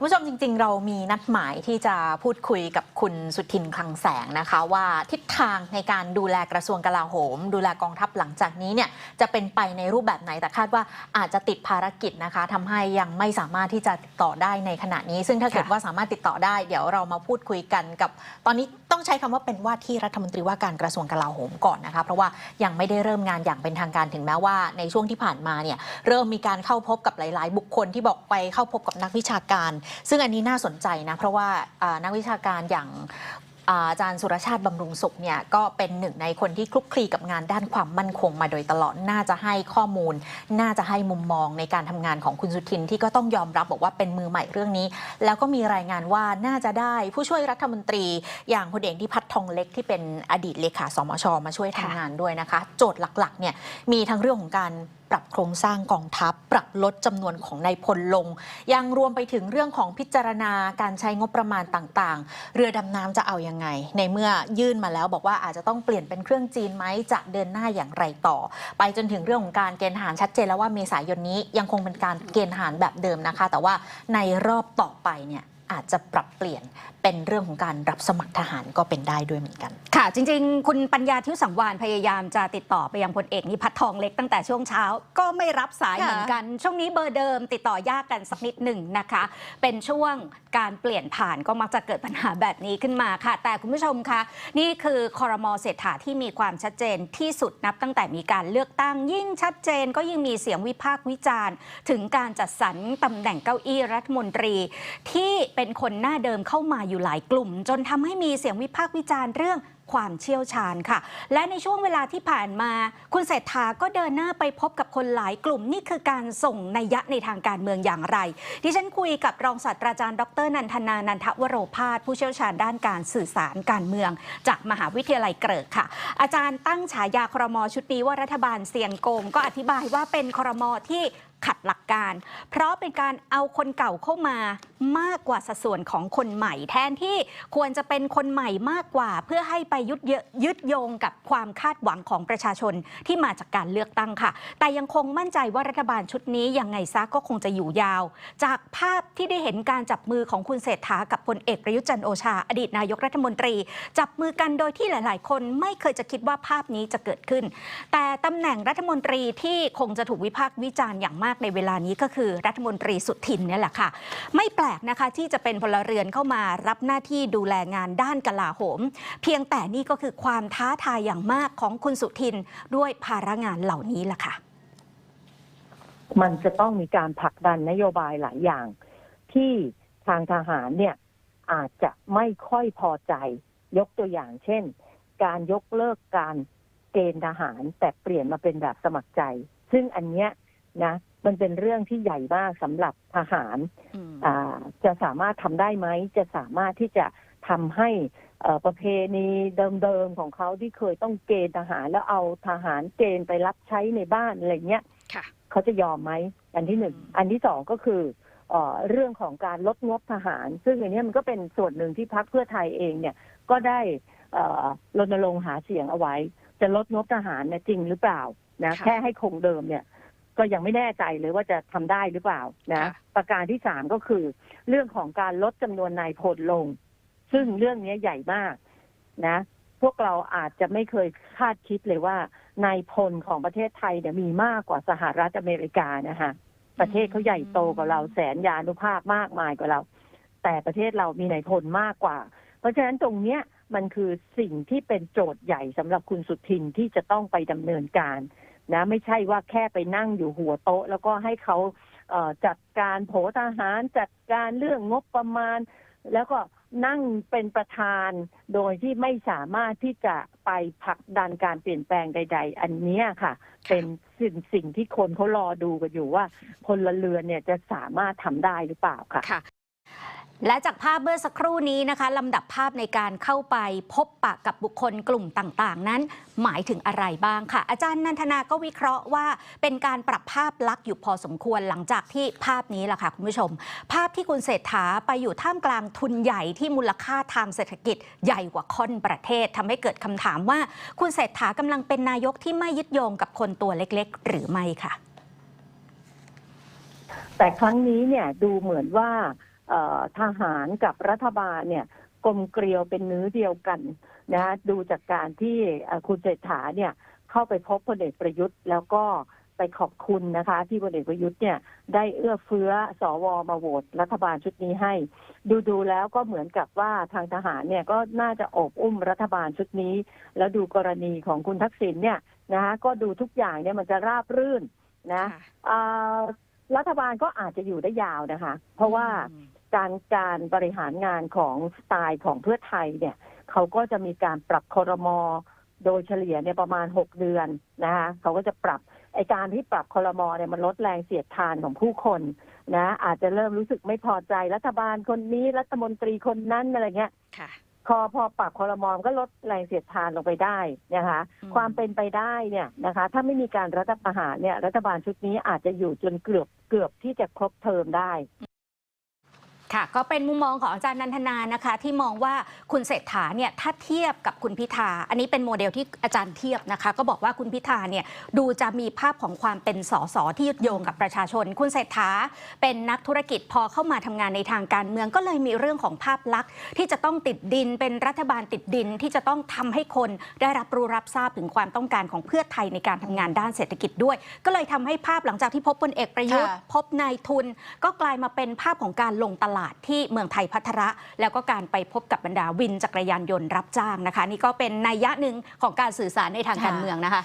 คุณผู้ชมจริง ๆ เรามีนัดหมายที่จะพูดคุยกับคุณสุทินคลังแสงนะคะ ว่าทิศทางในการดูแลกระทรวงกลาโหม ดูแลกองทัพหลังจากนี้เนี่ยจะเป็นไปในรูปแบบไหนแต่คาดว่าอาจจะติดภารกิจนะคะทำให้ยังไม่สามารถที่จะติดต่อได้ในขณะนี้ ซึ่งถ้าเกิดค่ะว่าสามารถติดต่อได้ เดี๋ยวเรามาพูดคุยกันกับ ตอนนี้ต้องใช้คำว่าเป็นว่าที่รัฐมนตรีว่าการกระทรวงกลาโหมก่อนนะคะ เพราะว่ายังไม่ได้เริ่มงานอย่างเป็นทางการถึงแม้ว่า ในช่วงที่ผ่านมาเนี่ยเริ่มมีการเข้าพบกับหลาย ๆ บุคคลที่บอกไปเข้าพบกับนักวิชาการซึ่งอันนี้น่าสนใจนะ เพราะว่านักวิชาการอย่างอาจารย์สุรชาติบำรุงสุขเนี่ยก็เป็นหนึ่งในคนที่คลุกคลีกับงานด้านความมั่นคงมาโดยตลอด น่าจะให้ข้อมูล น่าจะให้มุมมองในการทำงานของคุณสุทินที่ก็ต้องยอมรับบอกว่าเป็นมือใหม่เรื่องนี้ แล้วก็มีรายงานว่าน่าจะได้ผู้ช่วยรัฐมนตรี อย่างพลเอกที่พัฒทองเล็กที่เป็นอดีตเลขาสมชมาช่วยทำค่ะงานด้วยนะคะ โจทย์หลักๆเนี่ยมีทั้งเรื่องของการ ปรับโครงสร้างกองทัพ ปรับลดจำนวนของนายพลลง ยังรวมไปถึงเรื่องของพิจารณาการใช้งบประมาณต่างๆ เรือดำน้ำจะเอายังไง ในเมื่อยื่นมาแล้วบอกว่าอาจจะต้องเปลี่ยนเป็นเครื่องจีนไหมจะเดินหน้าอย่างไรต่อ ไปจนถึงเรื่องของการเกณฑ์ทหารชัดเจนแล้วว่าเมษายนนี้ยังคงเป็นการเกณฑ์ทหารแบบเดิมนะคะ แต่ว่าในรอบต่อไปเนี่ย อาจจะปรับเปลี่ยนเป็นเรื่องของการรับสมัครทหารก็เป็นได้ด้วยเหมือนกัน ค่ะ จริง ๆ คุณปัญญาทิวสังวานพยายามจะติดต่อไปยังพลเอกนิพัฒน์ทองเล็กตั้งแต่ช่วงเช้าก็ไม่รับสายค่ะเหมือนกัน ช่วงนี้เบอร์เดิม ติดต่อยากกันสักนิดหนึ่งนะคะ เป็นช่วงการเปลี่ยนผ่านก็มักจะเกิดปัญหาแบบนี้ขึ้นมาค่ะ แต่คุณผู้ชมคะนี่คือคอรมอเศรษฐาที่มีความชัดเจนที่สุดนับตั้งแต่มีการเลือกตั้งยิ่งชัดเจน ก็ยิ่งมีเสียงวิพากษ์วิจารณ์ ถึงการจัดสรรตำแหน่งเก้าอี้รัฐมนตรีที่เป็นคนหน้าเดิมเข้ามาอยู่หลายกลุ่ม จนทำให้มีเสียงวิพากษ์วิจารณ์เรื่องความเชี่ยวชาญค่ะ และในช่วงเวลาที่ผ่านมา คุณเศรษฐาก็เดินหน้าไปพบกับคนหลายกลุ่มนี่คือการส่งนัยยะในทางการเมืองอย่างไร ดิฉันคุยกับรองศาสตราจารย์ ดร นันทนา นันทวโรพาสผู้เชี่ยวชาญด้านการสื่อสารการเมือง จากมหาวิทยาลัยเกริกค่ะ อาจารย์ตั้งฉายาครมชุดนี้ว่ารัฐบาลเสี่ยงโกง ก็อธิบายว่าเป็นครมที่ ขัดหลักการ เพราะเป็นการเอาคนเก่าเข้ามามากกว่าสัดส่วนของคนใหม่ แทนที่ควรจะเป็นคนใหม่มากกว่า เพื่อให้ไปยึดเยยึดโยงกับความคาดหวังของประชาชนที่มาจากการเลือกตั้งค่ะ แต่ยังคงมั่นใจว่ารัฐบาลชุดนี้ยังไงซะก็คงจะอยู่ยาว จากภาพที่ได้เห็นการจับมือของคุณเศรษฐากับพลเอกประยุจันโอชา อดีตนายกรัฐมนตรี จับมือกันโดยที่หลาย ๆ คนไม่เคยจะคิดว่าภาพนี้จะเกิดขึ้น แต่ตำแหน่งรัฐมนตรีที่คงจะถูกวิพากษ์วิจารณ์อย่างมากากในเวลานี้ก็คือรัฐมนตรีสุทินเนี่ยแหละค่ะ ไม่แปลกนะคะที่จะเป็นพลเรือนเข้ามารับหน้าที่ดูแลงานด้านกลาโหม เพียงแต่นี่ก็คือความท้าทายอย่างมากของคุณสุทินด้วยภาระงานเหล่านี้ล่ะค่ะ มันจะต้องมีการผลักดันนโยบายหลายอย่าง ที่ทางทหารเนี่ยอาจจะไม่ค่อยพอใจ ยกตัวอย่างเช่น การยกเลิกการเกณฑ์ทหารแต่เปลี่ยนมาเป็นแบบสมัครใจ ซึ่งอันเนี้ยนะ มันเป็นเรื่องที่ใหญ่มากสำหรับทหารอ่าจะสามารถทำได้ไหม จะสามารถที่จะทำให้เอ่อประเพณีเดิมๆของเขาที่เคยต้องเกณฑ์ทหารแล้วเอาทหารเกณฑ์ไปรับใช้ในบ้านอะไรเงี้ยค่ะเขาจะยอมไหมอันที่หนึ่งอืมอันที่สองก็คือเอ่อเรื่องของการลดงบทหาร ซึ่งอันเนี้ยมันก็เป็นส่วนหนึ่งที่พักเพื่อไทยเองเนี่ยก็ได้เอ่อรณรงค์หาเสียงเอาไว้ จะลดงบทหารเนี่ยจริงหรือเปล่านะค่ะแค่ให้คงเดิมเนี่ย ก็ยังไม่แน่ใจเลยว่าจะทำได้หรือเปล่านะค่ะประการที่สามก็คือ เรื่องของการลดจำนวนนายพลลง ซึ่งเรื่องนี้ใหญ่มากนะ พวกเราอาจจะไม่เคยคาดคิดเลยว่านายพลของประเทศไทยเนี่ยมีมากกว่าสหรัฐอเมริกานะคะประเทศเขาใหญ่โตกว่าเราแสนยานุภาพมากมายกว่าเรา แต่ประเทศเรามีนายพลมากกว่า เพราะฉะนั้นตรงเนี้ยมันคือสิ่งที่เป็นโจทย์ใหญ่สำหรับคุณสุทินที่จะต้องไปดำเนินการ นะไม่ใช่ว่าแค่ไปนั่งอยู่หัวโต๊ะ แล้วก็ให้เขาเอ่อจัดการโผทหารจัดการเรื่องงบประมาณ แล้วก็นั่งเป็นประธานโดยที่ไม่สามารถที่จะไปผลักดันการเปลี่ยนแปลงใด ๆ อันเนี้ยค่ะ เป็นสิ่งสิ่งที่คนเขารอดูกันอยู่ว่าพลเรือนเนี่ยจะสามารถทำได้หรือเปล่าค่ะค่ะ และจากภาพเมื่อสักครู่นี้นะคะลำดับภาพในการเข้าไปพบปะกับบุคคลกลุ่มต่างๆ นั้น หมายถึงอะไรบ้างค่ะ อาจารย์นันทนาก็วิเคราะห์ว่า เป็นการปรับภาพลักษณ์อยู่พอสมควรหลังจากที่ภาพนี้แหละค่ะคุณผู้ชม ภาพที่คุณเศรษฐาไปอยู่ท่ามกลางทุนใหญ่ที่มูลค่าทางเศรษฐกิจใหญ่กว่าค่อนประเทศทำให้เกิดคำถามว่า คุณเศรษฐากำลังเป็นนายกที่ไม่ยึดโยงกับคนตัวเล็ก ๆ หรือไม่ค่ะ แต่ครั้งนี้เนี่ยดูเหมือนว่า ทหารกับรัฐบาลเนี่ยกลมเกลียวเป็นเนื้อเดียวกันนะดูจากการที่เอ่อคุณเศรษฐาเนี่ยเข้าไปพบพลเอกประยุทธ์ แล้วก็ไปขอบคุณนะคะ ที่พลเอกประยุทธ์เนี่ยได้เอื้อเฟื้อสวมาโหวตรัฐบาลชุดนี้ให้ ดูดูๆแล้วก็เหมือนกับว่าทางทหารเนี่ยก็น่าจะโอบอุ้มรัฐบาลชุดนี้ แล้วดูกรณีของคุณทักษิณเนี่ยนะคะก็ดูทุกอย่างเนี่ยมันจะราบรื่นนะค่ะอ่ารัฐบาลก็อาจจะอยู่ได้ยาวนะคะ เพราะว่า การการบริหารงานของสไตล์ของเพื่อไทยเนี่ยเขาก็จะมีการปรับคอรมอโดยเฉลี่ยเนี่ยประมาณหกเดือนนะคะเขาก็จะปรับไอการที่ปรับคอรมอเนี่ยมันลดแรงเสียดทานของผู้คนนะ อาจจะเริ่มรู้สึกไม่พอใจรัฐบาลคนนี้รัฐมนตรีคนนั้นอะไรเงี้ยค่ะพอพอปรับคอรมอมก็ลดแรงเสียดทานลงไปได้นะคะอืมความเป็นไปได้เนี่ยนะคะ ถ้าไม่มีการรัฐประหารเนี่ย รัฐบาลชุดนี้อาจจะอยู่จนเกือบเกือบที่จะครบเทอมได้ ค่ะ ก็เป็นมุมมองของอาจารย์นันทนานะคะ ที่มองว่าคุณเศรษฐาเนี่ยถ้าเทียบกับคุณพิธา อันนี้เป็นโมเดลที่อาจารย์เทียบนะคะ ก็บอกว่าคุณพิธาเนี่ยดูจะมีภาพของความเป็นสสที่ยึดโยงกับประชาชน คุณเศรษฐาเป็นนักธุรกิจพอเข้ามาทำงานในทางการเมืองก็เลยมีเรื่องของภาพลักษณ์ ที่จะต้องติดดินเป็นรัฐบาลติดดินที่จะต้องทำให้คนได้รับรู้รับทราบถึงความต้องการของเพื่อไทยในการทำงานด้านเศรษฐกิจด้วย ก็เลยทำให้ภาพหลังจากที่พบพลเอกประยุทธ์ค่ะพบนายทุน ก็กลายมาเป็นภาพของการลงตลาดที่เมืองไทยพัทระ แล้วก็การไปพบกับบรรดาวินจักรยานยนต์รับจ้างนะคะ นี่ก็เป็นนัยยะหนึ่งของการสื่อสารในทางการเมืองนะคะ